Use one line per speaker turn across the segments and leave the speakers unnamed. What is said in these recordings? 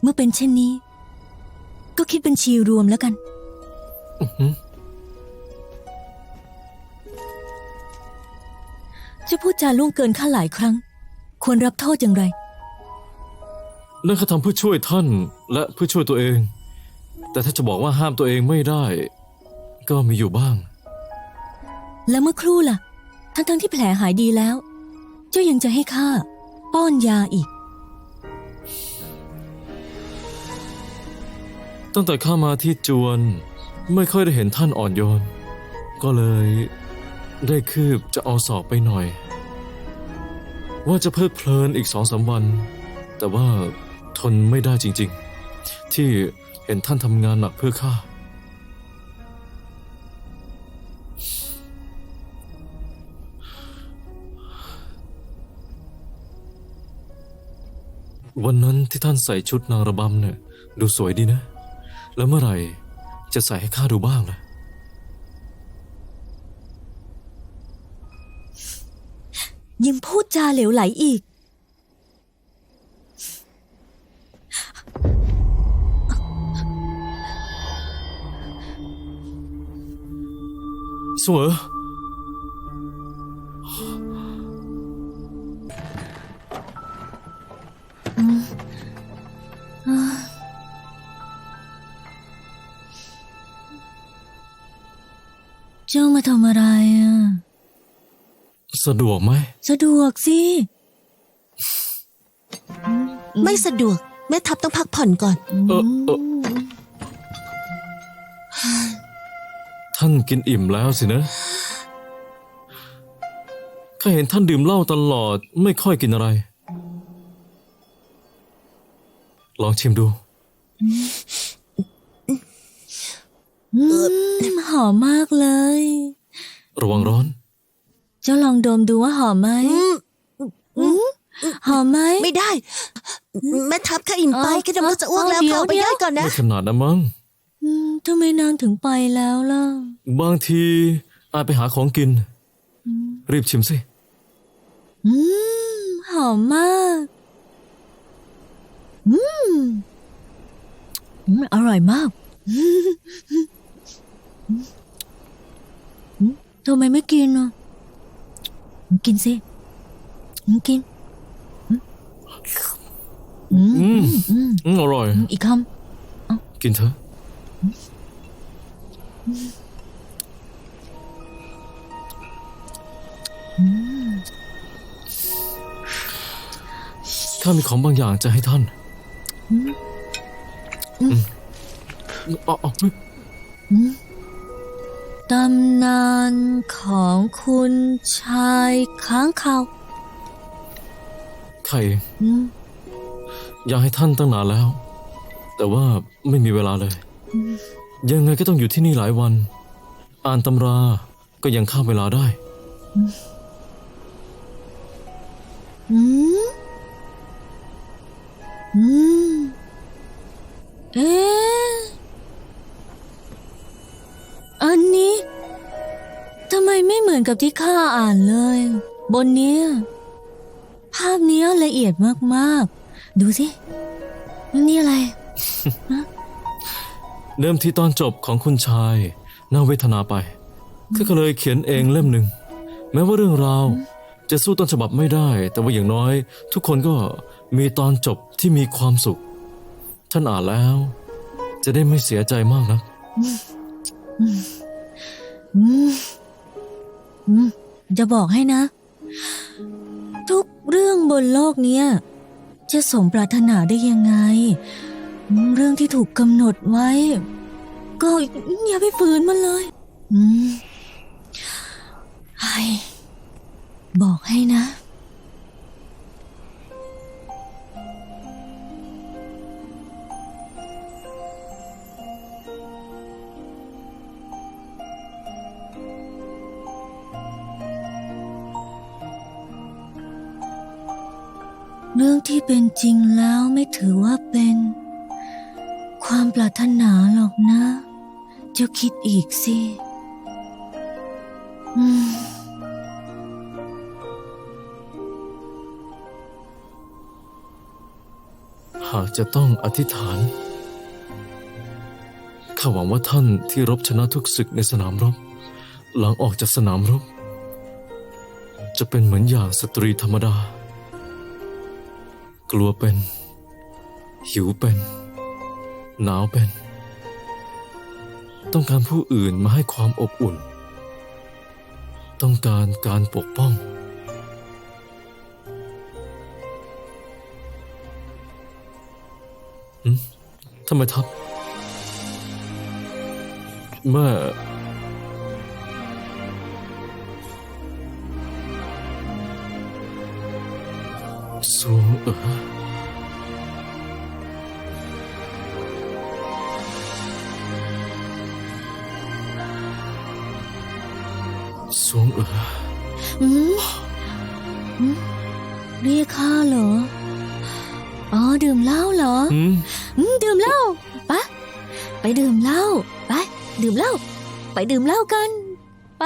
เมื่อเป็นเช่นนี้ ก็คิดบัญชีรวมแล้วกัน
อื้อหือ
จะพูดจาล่วงเกินข้าหลายครั้ง ควรรับโทษอย่างไร
นั่นเขาทำเพื่อช่วยท่านและเพื่อช่วยตัวเอง แต่ถ้าจะบอกว่าห้ามตัวเองไม่ได้ ก็มีอยู่บ้าง
แล้วเมื่อครู่ล่ะ ทั้งๆที่แผลหายดีแล้ว เจ้ายังจะให้ข้าป้อนยาอีก
ตั้งแต่ข้ามาที่จวนไม่ค่อยได้เห็นท่านอ่อนโยน ก็เลยได้คืบจะเอาศอกไปหน่อย ว่าจะเพลิดเพลินอีกสองสามวัน แต่ว่าทนไม่ได้จริงๆ ที่เห็นท่านทำงานหนักเพื่อข้า วันนั้นที่ท่านใส่ชุดนางระบำเนี่ยดูสวยดีนะ แล้วเมื่อไหร่จะใส่ให้ข้าดูบ้างล่ะ
ยังพูดจาเหลวไหลอีก
สวย
เจ้ามาทำอะไรอะ
สะดวกไหม
สะดวกสิ
ไม่สะดวก แม่ทัพต้องพักผ่อนก่อน
เออเออท่านกินอิ่มแล้วสินะข้าเห็นท่านดื่มเหล้าตลอด ไม่ค่อยกินอะไร ลองชิมดู
อืมหอมมากเลย
ระวังร้อน
เจ้าลองดมดูว่าหอมไหม
อืม
หอมไหม
ไม่ได้ แม่ทัพข้าอิ่มไป
เอ้า
แค่จะจะอ้วกแล้ว
เผา
ไป
เดี๋ยว
ได้ก่อนนะ
ไม่ขนาดนั้นมั้ง
อืมทำไมนางถึงไปแล้วล่ะ
บางทีอาจไปหาของกิน รีบชิมสิ
อืมหอมมากอืมอร่อยมาก ทำไมไม่กินอะกินสิกินอืม
อืม
อ
ร่อย
อีกคำ
กินเถอะข้ามีของบางอย่างจะให้ท่านอืมอาเอ
ตำนานของคุณชายค้างคาว
ข้าเอง
อืม
อยากให้ท่านตั้งนานแล้ว แต่ว่าไม่มีเวลาเลย ยังไงก็ต้องอยู่ที่นี่หลายวัน อ่านตำราก็ยังข้ามเวลาได้
อืม กับที่ข้าอ่านเลย บนเนี้ยภาพเนี้ยละเอียดมากๆ ดูสิ นี่อะไร
เดิมทีตอนจบของคุณชายน่าเวทนาไปข้าก็เลยเขียนเองเล่มหนึ่ง แม้ว่าเรื่องราวจะสู้ต้นฉบับไม่ได้ แต่ว่าอย่างน้อย ทุกคนก็มีตอนจบที่มีความสุข ท่านอ่านแล้ว จะได้ไม่เสียใจมากนะ
อืมอืม จะบอกให้นะ ทุกเรื่องบนโลกเนี้ยจะสมปรารถนาได้ยังไง เรื่องที่ถูกกำหนดไว้ ก็อย่าไปฝืนมันเลยอืมไอ้บอกให้นะ คิดอีกสิ
หากจะต้องอธิษฐาน ข้าหวังว่าท่านที่รบชนะทุกศึกในสนามรบ หลังออกจากสนามรบ จะเป็นเหมือนอย่างสตรีธรรมดา กลัวเป็น หิวเป็น หนาวเป็น ต้องการผู้อื่นมาให้ความอบอุ่น ต้องการการปกป้อง ทำไมทับแม่สูงเออ สูงเออ
อืมอืมเรียกข้าเหรอ อ๋อ ดื่มเหล้าเหรอ
อืม
อืมดื่มเหล้าปะไปดื่มเหล้าไป ดื่มเหล้าไปดื่มเหล้ากัน ไป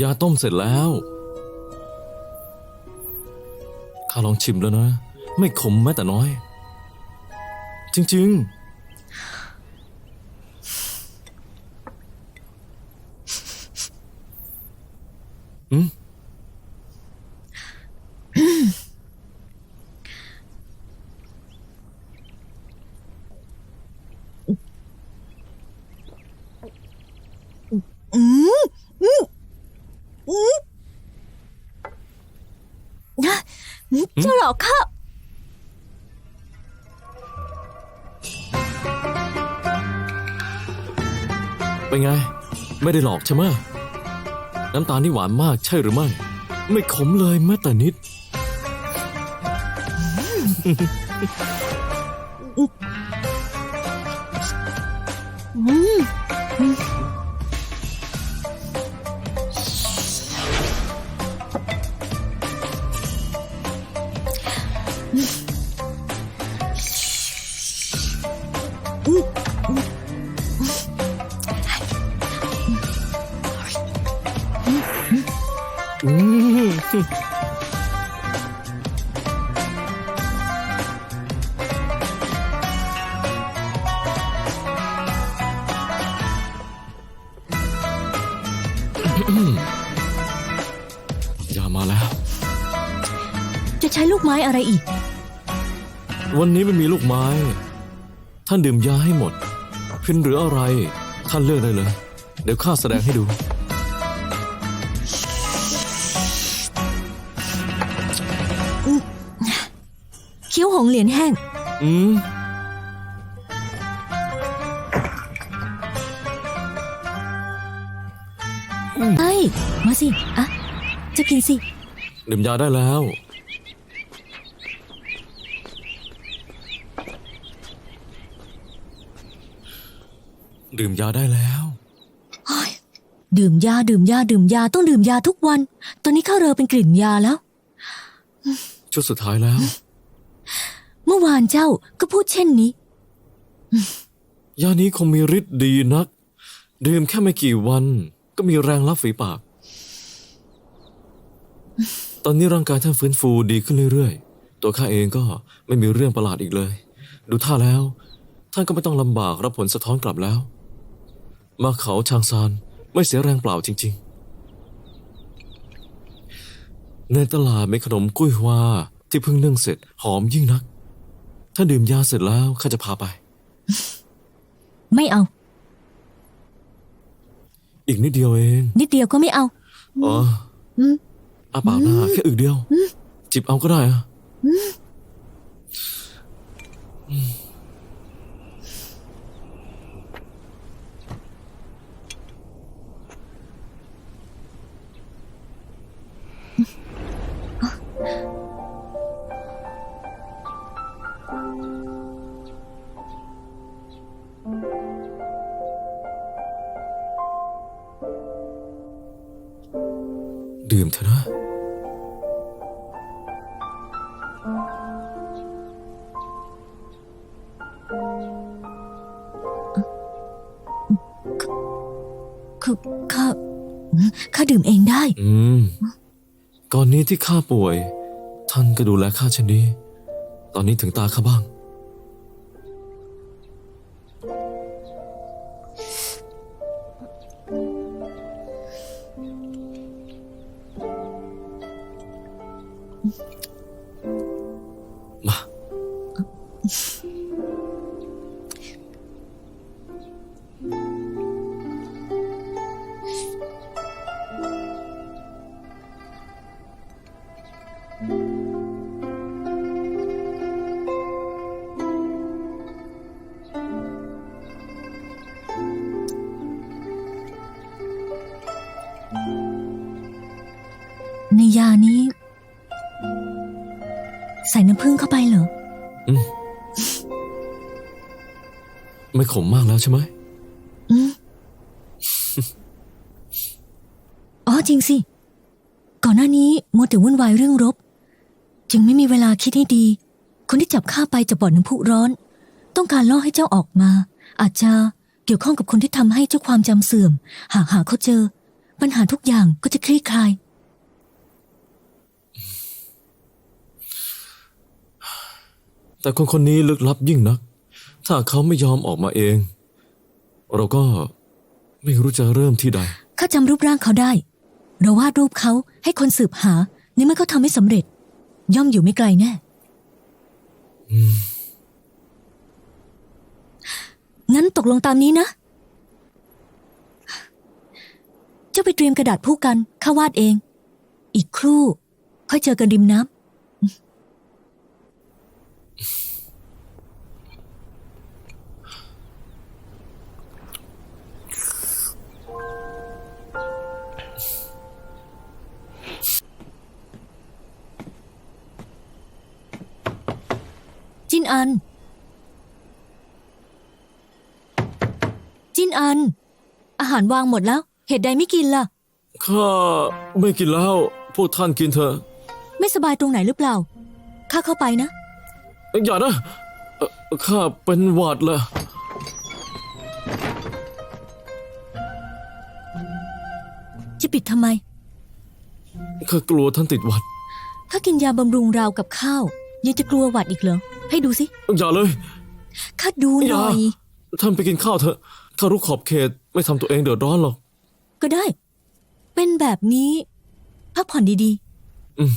ยาต้มเสร็จแล้ว ข้าลองชิมแล้วนะ ไม่ขมแม้แต่น้อย จริง ๆ อืม
อืมอืมอืมนะเจ้าหลอกข้า
เป็นไง ไม่ได้หลอกใช่ไหม น้ำตาลนี่หวานมากใช่หรือไม่ ไม่ขมเลยแม้แต่นิด
อื ม้
อะ
ไรอีก
วันนี้ไม่มีลูกไม้ ท่านดื่มยาให้หมด พินหรืออะไร ท่านเลือกได้เลย เดี๋ยวข้าแสดงให้ดู
เคี้ยวหงเหรียญแห้ง
อืม
ไอ้มาสิ อะ จะกินสิ
ดื่มยาได้แล้ว ดื่มยาได้แล้ว
ดื่มยาดื่มยาดื่มยาต้องดื่มยาทุกวัน ตอนนี้ข้าเรอเป็นกลิ่นยาแล้ว
ชุดสุดท้ายแล้ว
เมื่อวานเจ้าก็พูดเช่นนี้
ยานี้คงมีฤทธิ์ดีนัก ดื่มแค่ไม่กี่วัน ก็มีแรงรับฝีปาก ตอนนี้ร่างกายท่านฟื้นฟูดีขึ้นเรื่อยๆ ตัวข้าเองก็ไม่มีเรื่องประหลาดอีกเลย ดูท่าแล้ว ท่านก็ไม่ต้องลำบากรับผลสะท้อนกลับแล้ว มาเขาชางซานไม่เสียแรงเปล่าจริง ๆ ในตลาดมีขนมกุ้ยฮวาที่เพิ่งนึ่งเสร็จหอมยิ่งนัก ถ้าดื่มยาเสร็จแล้วข้าจะพาไป
ไม่เอา
อีกนิดเดียวเอง
นิดเดียวก็ไม่เอา
อ๋อ
อืม
อาปากหน้าแค่อึกเดียว จิบเอาก็ได้อะดื่
ข้าดื่มเองได้
อืม ก่อนนี้ที่ข้าป่วย ท่านก็ดูแลข้าเช่นนี้ ตอนนี้ถึงตาข้าบ้าง มา
ใส่น้ำผึ้งเข้าไปเหรอ
ไม่ขมมากแล้วใช่ไหม
อืม อ๋อจริงสิ ก่อนหน้านี้มัวแต่วุ่นวายเรื่องรบ จึงไม่มีเวลาคิดให้ดี คนที่จับข้าไปจากบ่อน้ำพุร้อน ต้องการล่อให้เจ้าออกมา อาจจะเกี่ยวข้องกับคนที่ทำให้เจ้าความจำเสื่อม หากหาเขาเจอ ปัญหาทุกอย่างก็จะคลี่คลาย
แต่คนคนนี้ลึกลับยิ่งนัก ถ้าเขาไม่ยอมออกมาเอง เราก็ไม่รู้จะเริ่มที่ใด
ข้าจำรูปร่างเขาได้ เราวาดรูปเขาให้คนสืบหา ในเมื่อเขาทำไม่สำเร็จ ย่อมอยู่ไม่ไกลแน่งั้นตกลงตามนี้นะ เจ้าไปเตรียมกระดาษผู้กัน ข้าวาดเอง อีกครู่ ค่อยเจอกันริมน้ำ อัน จินอัน อาหารวางหมดแล้ว เหตุใดไม่กินล่ะ
ข้าไม่กินแล้ว พวกท่านกินเถอะ
ไม่สบายตรงไหนหรือเปล่า ข้าเข้าไปนะ
อย่านะเอ่อข้าเป็นหวัดละ
จะปิดทำไม
ข้ากลัวท่านติดหวัด
ถ้ากินยาบำรุงราวกับข้าว ยังจะกลัวหวัดอีกเหรอ ให้ดูสิ
อย่าเลย
ข้าดูหน่อย
ท่านไปกินข้าวเถอะข้ารู้ขอบเขตไม่ทำตัวเองเดือดร้อนหรอก
ก็ได้ เป็นแบบนี้พักผ่อนดี
อืม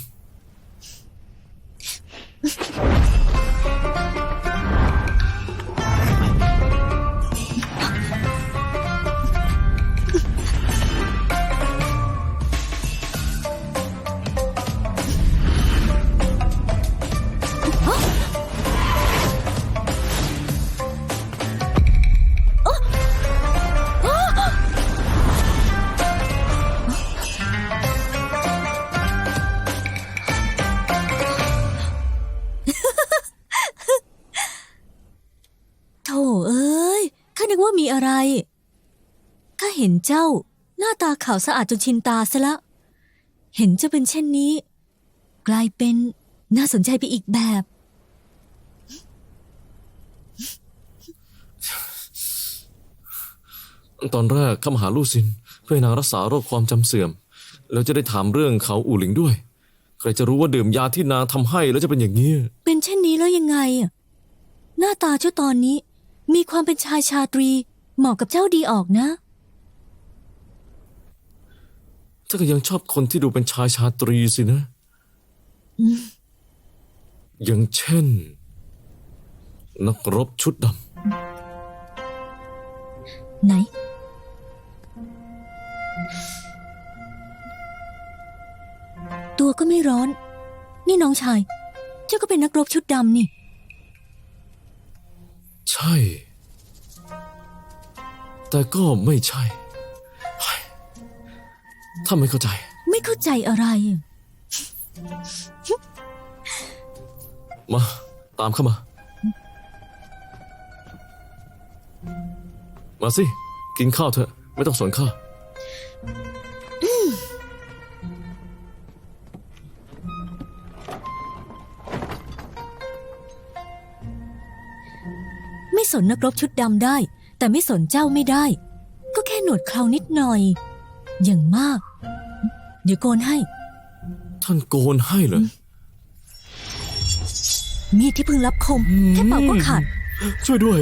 เห็นเจ้า หน้าตาขาวสะอาดจนชินตาซะละ เห็นเจ้าเป็นเช่นนี้ กลายเป็นน่าสนใจไปอีกแบบ
ตอนแรกข้ามาหาลู่ซิน เพื่อให้นางรักษาโรคความจำเสื่อม แล้วจะได้ถามเรื่องเขาอู่หลิงด้วย ใครจะรู้ว่าดื่มยาที่นางทำให้แล้วจะเป็นอย่างนี้
เป็นเช่นนี้แล้วยังไงอะหน้าตาเจ้าตอนนี้ มีความเป็นชายชาตรี เหมาะกับเจ้าดีออกนะ
ถ้าก็ยังชอบคนที่ดูเป็นชายชาตรีสินะ อย่างเช่น นักรบชุดด
ไหน ตัวก็ไม่ร้อน นี่น้องชาย เจ้าก็เป็นนักรบชุดดำนี่ำ
ใช่ แต่ก็ไม่ใช่เฮ้ย ถ้าไม่เข้าใจ
ไม่เข้าใจอะไรอะ
มา ตามเข้ามา มาสิ กินข้าวเถอะ ไม่ต้องสนข้า
ไม่สนนักรบชุดดำได้ แต่ไม่สนเจ้าไม่ได้ ก็แค่หนวดเครานิดหน่อย อย่างมากเดี๋ยวโกนให้
ท่านโกนให้เหรอ
มีดที่เพิ่งรับคม แค่เป่าก็ขาด
ช่วยด้วย